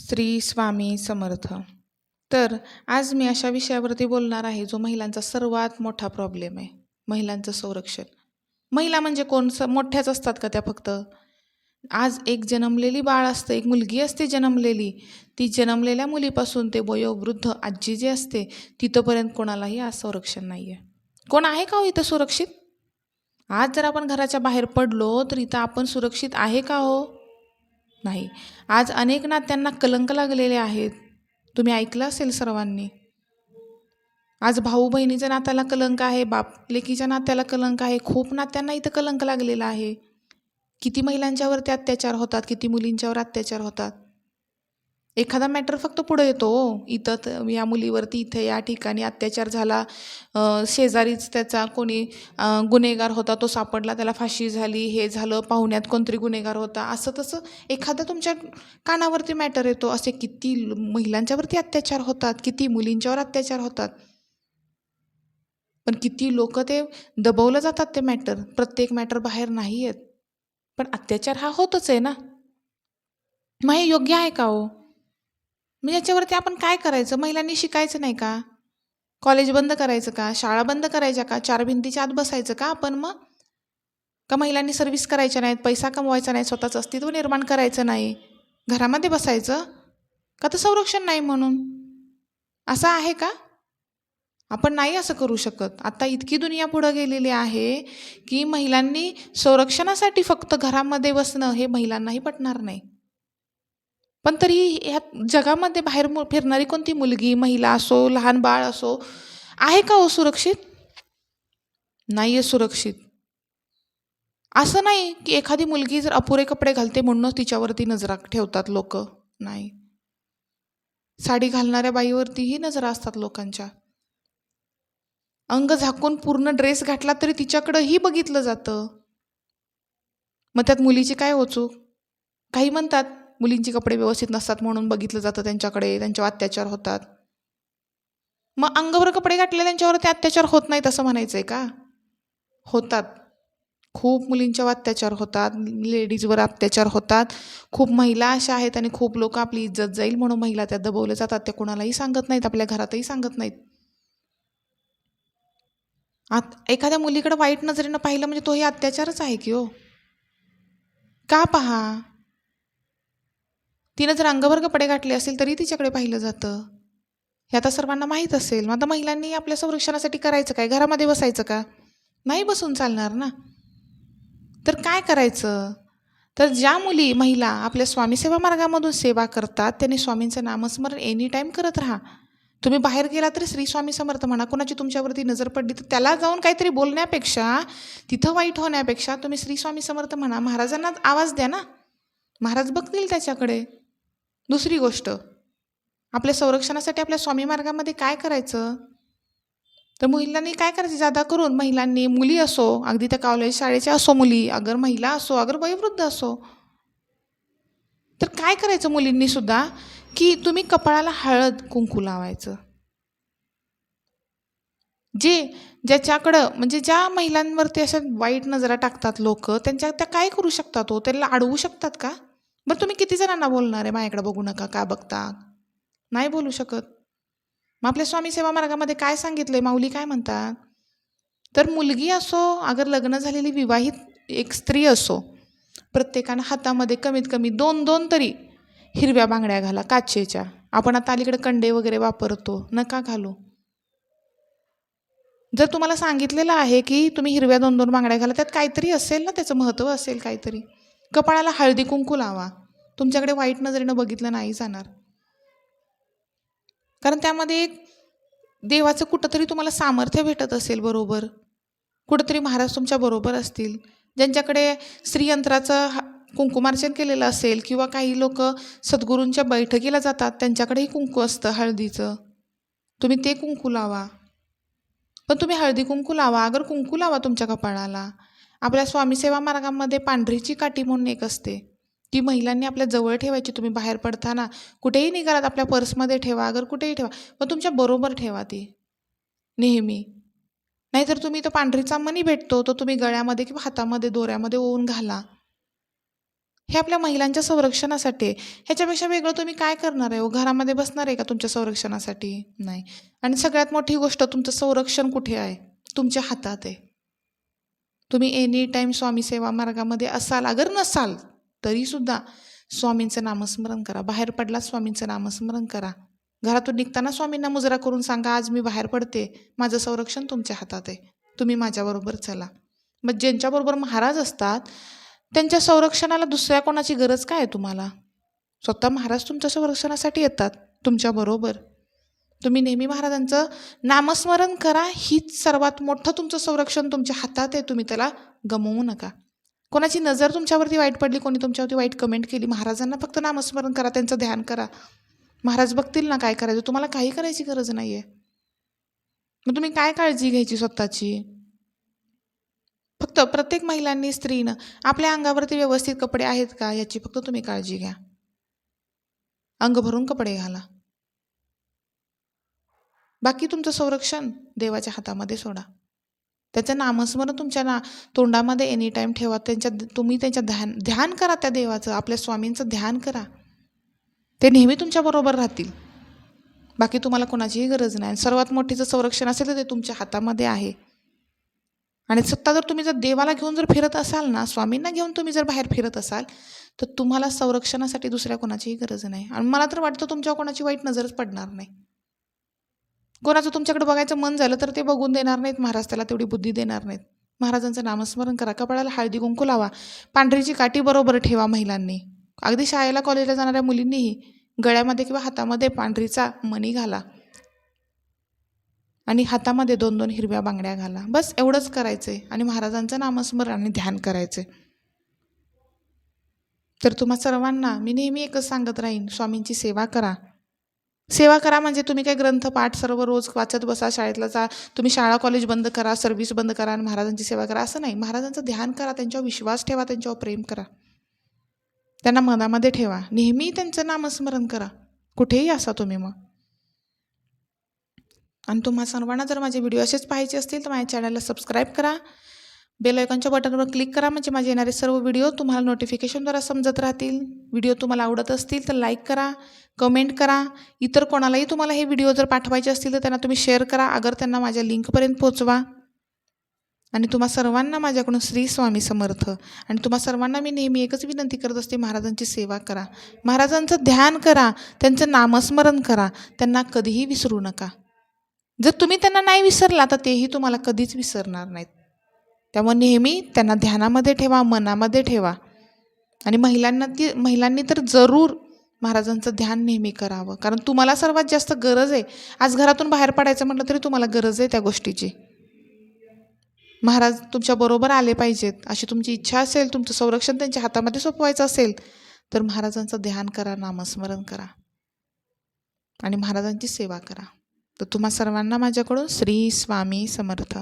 श्री स्वामी समर्थ. तर आज मी अशा विषयावरती बोलणार आहे जो महिलांचा सर्वात मोठा प्रॉब्लेम आहे महिलांचं संरक्षण. महिला म्हणजे कोण? स मोठ्याच असतात का त्या फक्त? आज एक जन्मलेली बाळ असतं एक मुलगी असते जन्मलेली. ती जन्मलेल्या मुलीपासून ते वयोवृद्ध आजी जी असते तिथंपर्यंत कोणालाही आज संरक्षण नाही आहे कोण आहे का हो इथं सुरक्षित? आज जर आपण घराच्या बाहेर पडलो तर इथं आपण सुरक्षित आहे का हो? नाही. आज अनेक नात्यांना कलंक लागलेले आहेत. तुम्ही ऐकलं असेल सर्वांनी? आज भाऊ बहिणीच्या नात्याला कलंक आहे बाप लेकीच्या नात्याला कलंक आहे खूप नात्यांना इथं कलंक लागलेला आहे. किती महिलांच्यावरती अत्याचार होतात किती मुलींच्यावर अत्याचार होतात. एखादा मॅटर फक्त पुढं येतो हो. इथं या मुलीवरती इथे या ठिकाणी अत्याचार झाला शेजारीच त्याचा कोणी गुन्हेगार होता तो सापडला त्याला फाशी झाली हे झालं पाहुण्यात कोणतरी गुन्हेगार होता असं तसं एखादा तुमच्या कानावरती मॅटर येतो. असे किती महिलांच्यावरती अत्याचार होतात किती मुलींच्यावर अत्याचार होतात. पण किती लोक ते दबवलं जातात ते मॅटर प्रत्येक मॅटर बाहेर नाही येत पण अत्याचार हा होतच आहे ना. मग हे योग्य आहे का हो? मग याच्यावरती आपण काय करायचं? महिलांनी शिकायचं नाही का? कॉलेज बंद करायचं का? शाळा बंद करायच्या का? चार भिंतीच्या आत बसायचं का आपण मग? का महिलांनी सर्व्हिस करायच्या नाहीत? पैसा कमवायचा नाही? स्वतःचं अस्तित्व निर्माण करायचं नाही? घरामध्ये बसायचं? का तर संरक्षण नाही म्हणून? असं आहे का? आपण नाही असं करू शकत. आता इतकी दुनिया पुढं गेलेली आहे की महिलांनी संरक्षणासाठी फक्त घरामध्ये बसणं हे महिलांनाही पटणार नाही. पण तरी ह्या जगामध्ये बाहेर मु- फिरणारी कोणती मुलगी महिला असो लहान बाळ असो आहे का हो सुरक्षित? नाही आहे सुरक्षित. असं नाही की एखादी मुलगी जर अपुरे कपडे घालते म्हणूनच तिच्यावरती नजरा ठेवतात लोक. नाही. साडी घालणाऱ्या बाईवरतीही नजरा असतात लोकांच्या. अंग झाकून पूर्ण ड्रेस घातला तरी तिच्याकडंही बघितलं जातं. मग त्यात मुलीची काय हो ओचूक काही म्हणतात मुलींचे कपडे व्यवस्थित नसतात म्हणून बघितलं जातं त्यांच्याकडे त्यांच्यावर अत्याचार होतात. मग अंगावर कपडे घातले त्यांच्यावर ते अत्याचार होत नाहीत असं म्हणायचं आहे का? होतात. खूप मुलींच्यावर अत्याचार होतात लेडीजवर अत्याचार होतात. खूप महिला अशा आहेत आणि खूप लोक आपली इज्जत जाईल म्हणून महिला त्या दबवल्या जातात. त्या कोणालाही सांगत नाहीत आपल्या घरातही सांगत नाहीत. आत एखाद्या मुलीकडे वाईट नजरेनं पाहिलं म्हणजे तोही अत्याचारच आहे की हो? का पहा? तिनं जर अंगभर कपडे घातले असेल तरी तिच्याकडे पाहिलं जातं. हे आता सर्वांना माहीत असेल. मग आता महिलांनी आपल्या संरक्षणासाठी करायचं काय? घरामध्ये बसायचं का? नाही बसून चालणार ना? तर काय करायचं? तर ज्या मुली महिला आपल्या स्वामीसेवा मार्गामधून सेवा करतात त्यांनी स्वामींचं नामस्मरण एनी टाईम करत राहा. तुम्ही बाहेर गेला तरी श्री स्वामी समर्थ म्हणा. कोणाची तुमच्यावरती नजर पडली तर त्याला जाऊन काहीतरी बोलण्यापेक्षा तिथं वाईट होण्यापेक्षा तुम्ही श्री स्वामी समर्थ म्हणा. महाराजांना आवाज द्या ना. महाराज बघतील त्याच्याकडे. दुसरी गोष्ट आपल्या संरक्षणासाठी आपल्या स्वामी मार्गामध्ये काय करायचं? तर महिलांनी काय करायचं? जादा करून महिलांनी मुली असो अगदी त्या कॉलेज शाळेच्या असो मुली अगर महिला असो अगर वयोवृद्ध असो तर काय करायचं मुलींनी सुद्धा? की तुम्ही कपाळाला हळद कुंकू लावायचं. जे ज्याच्याकडं म्हणजे ज्या महिलांवरती अशा वाईट नजरा टाकतात लोक त्यांच्या त्या काय करू शकतात हो? त्यांना अडवू शकतात का? बरं तुम्ही किती जणांना बोलणार आहे? माझ्याकडे बघू नका का बघता? नाही बोलू शकत. मग आपल्या स्वामी सेवा मार्गामध्ये काय आहे माऊली काय म्हणतात? तर मुलगी असो अगर लग्न झालेली विवाहित एक स्त्री असो प्रत्येकानं हातामध्ये कमीत कमी दोन दोन तरी हिरव्या बांगड्या घाला काचेच्या. आपण आता अलीकडे कंडे वगैरे वापरतो. नका घालू. जर तुम्हाला सांगितलेलं आहे की तुम्ही हिरव्या दोन दोन बांगड्या घाला त्यात काहीतरी असेल ना? त्याचं महत्त्व असेल काहीतरी. कपाळाला हळदी कुंकू लावा. तुमच्याकडे वाईट नजरेनं बघितलं नाही जाणार. कारण त्यामध्ये एक देवाचं कुठंतरी तुम्हाला सामर्थ्य भेटत असेल बरोबर. कुठंतरी महाराज तुमच्या बरोबर असतील. ज्यांच्याकडे श्रीयंत्राचं हा- कुंकुमार्चन केलेलं असेल किंवा काही लोक सद्गुरूंच्या बैठकीला जातात त्यांच्याकडेही कुंकू असतं हळदीचं. तुम्ही ते कुंकू लावा. पण तुम्ही हळदी कुंकू लावा. अगर कुंकू लावा तुमच्या कपाळाला आपल्या स्वामी सेवा मार्गामध्ये पांढरीची काठी म्हणून एक असते. ती महिलांनी आपल्या जवळ ठेवायची. तुम्ही बाहेर पडताना कुठेही निघालात आपल्या पर्समध्ये ठेवा अगर कुठेही ठेवा पण तुमच्या बरोबर ठेवा ती. नेहमी. नाहीतर तुम्ही तो पांढरीचा मनी भेटतो तो तुम्ही गळ्यामध्ये किंवा हातामध्ये दोऱ्यामध्ये ओवून घाला. हे आपल्या महिलांच्या संरक्षणासाठी आहे. ह्याच्यापेक्षा वेगळं तुम्ही काय करणार आहे? हो घरामध्ये बसणार आहे का तुमच्या संरक्षणासाठी? नाही. आणि सगळ्यात मोठी गोष्ट तुमचं संरक्षण कुठे आहे? तुमच्या हातात आहे. तुम्ही एनी टाईम स्वामी सेवा मार्गामध्ये असाल अगर नसाल तरीसुद्धा स्वामींचं नामस्मरण करा. बाहेर पडला स्वामींचं नामस्मरण करा. घरातून निघताना स्वामींना मुजरा करून सांगा आज मी बाहेर पडते. माझं संरक्षण तुमच्या हातात आहे. तुम्ही माझ्याबरोबर चला. मग ज्यांच्याबरोबर महाराज असतात त्यांच्या संरक्षणाला दुसऱ्या कोणाची गरज काय आहे तुम्हाला? स्वतः महाराज तुमच्या संरक्षणासाठी येतात तुमच्याबरोबर तुम्ही नेहमी महाराजांचं नामस्मरण करा. हीच सर्वात मोठं तुमचं संरक्षण तुमच्या हातात आहे. तुम्ही त्याला गमवू नका. कोणाची नजर तुमच्यावरती वाईट पडली कोणी तुमच्यावरती वाईट कमेंट केली महाराजांना फक्त नामस्मरण करा त्यांचं ध्यान करा. महाराज बघतील ना काय करायचं. तुम्हाला काही करायची गरज नाही आहे मग तुम्ही काय काळजी घ्यायची स्वतःची? फक्त प्रत्येक महिलांनी स्त्रीनं आपल्या अंगावरती व्यवस्थित कपडे आहेत का याची फक्त तुम्ही काळजी घ्या. अंग भरून कपडे घाला. बाकी तुमचं संरक्षण देवाच्या हातामध्ये सोडा. त्याचं नामस्मरण तुमच्या ना तोंडामध्ये एनी टाईम ठेवा. त्यांच्या तुम्ही त्यांच्या ध्यान ध्यान करा त्या देवाचं. आपल्या स्वामींचं ध्यान करा. ते नेहमी तुमच्याबरोबर राहतील. बाकी तुम्हाला कोणाचीही गरज नाही. आणि सर्वात मोठीचं संरक्षण असेल तर ते तुमच्या हातामध्ये आहे. आणि सत्ता जर तुम्ही जर देवाला घेऊन जर फिरत असाल ना स्वामींना घेऊन तुम्ही जर बाहेर फिरत असाल तर तुम्हाला संरक्षणासाठी दुसऱ्या कोणाचीही गरज नाही. आणि मला तर वाटतं तुमच्यावर कोणाची वाईट नजरच पडणार नाही. कोणाचं तुमच्याकडे बघायचं मन झालं तर ते बघून देणार नाहीत महाराज त्याला तेवढी बुद्धी देणार नाहीत. महाराजांचं नामस्मरण करा कपाळाला हळदी कुंकू लावा. पांढरीची काठी बरोबर ठेवा महिलांनी. अगदी शाळेला कॉलेजला जाणाऱ्या मुलींनीही गळ्यामध्ये किंवा हातामध्ये पांढरीचा मणी घाला. आणि हातामध्ये दोन दोन हिरव्या बांगड्या घाला. बस एवढंच करायचं आहे आणि महाराजांचं नामस्मरण आणि ध्यान करायचं तर तुम्हा सर्वांना मी नेहमी एकच सांगत राहीन स्वामींची सेवा करा. सेवा करा म्हणजे तुम्ही काय ग्रंथपाठ सर्व रोज वाचत बसा शाळेतला जा तुम्ही शाळा कॉलेज बंद करा सर्व्हिस बंद करा आणि महाराजांची सेवा करा. असं नाही. महाराजांचं ध्यान करा त्यांच्यावर विश्वास ठेवा त्यांच्यावर प्रेम करा. त्यांना मनामध्ये ठेवा. नेहमी त्यांचं नामस्मरण करा. कुठेही असा तुम्ही मग. आणि तुम्हा सर्वांना जर माझे व्हिडिओ असेच पाहायचे असतील तर माझ्या चॅनलला सबस्क्राईब करा. बेल आयकॉनच्या बटनवर क्लिक करा म्हणजे माझे येणारे सर्व व्हिडिओ तुम्हाला नोटिफिकेशनद्वारा समजत राहतील. व्हिडिओ तुम्हाला आवडत असतील तर लाईक करा कमेंट करा. इतर कोणालाही तुम्हाला हे व्हिडिओ जर पाठवायचे असतील तर त्यांना तुम्ही शेअर करा. अगर त्यांना माझ्या लिंकपर्यंत पोचवा आणि तुम्हा सर्वांना माझ्याकडून श्री स्वामी समर्थ. आणि तुम्हा सर्वांना मी नेहमी एकच विनंती करत असते महाराजांची सेवा करा. महाराजांचं ध्यान करा. त्यांचं नामस्मरण करा. त्यांना कधीही विसरू नका. जर तुम्ही त्यांना नाही विसरला तर तेही तुम्हाला कधीच विसरणार नाहीत. त्यामुळे नेहमी त्यांना ध्यानामध्ये ठेवा मनामध्ये ठेवा. आणि महिलांना ती महिलांनी तर जरूर महाराजांचं ध्यान नेहमी करावं. कारण तुम्हाला सर्वात जास्त गरज आहे आज घरातून बाहेर पडायचं म्हटलं तरी तुम्हाला गरज आहे त्या गोष्टीची. महाराज तुमच्याबरोबर आले पाहिजेत. अशी तुमची इच्छा असेल तुमचं संरक्षण त्यांच्या हातामध्ये सोपवायचं असेल तर महाराजांचं ध्यान करा नामस्मरण करा. आणि महाराजांची सेवा करा. तर तुम्हा सर्वांना माझ्याकडून श्री स्वामी समर्थ.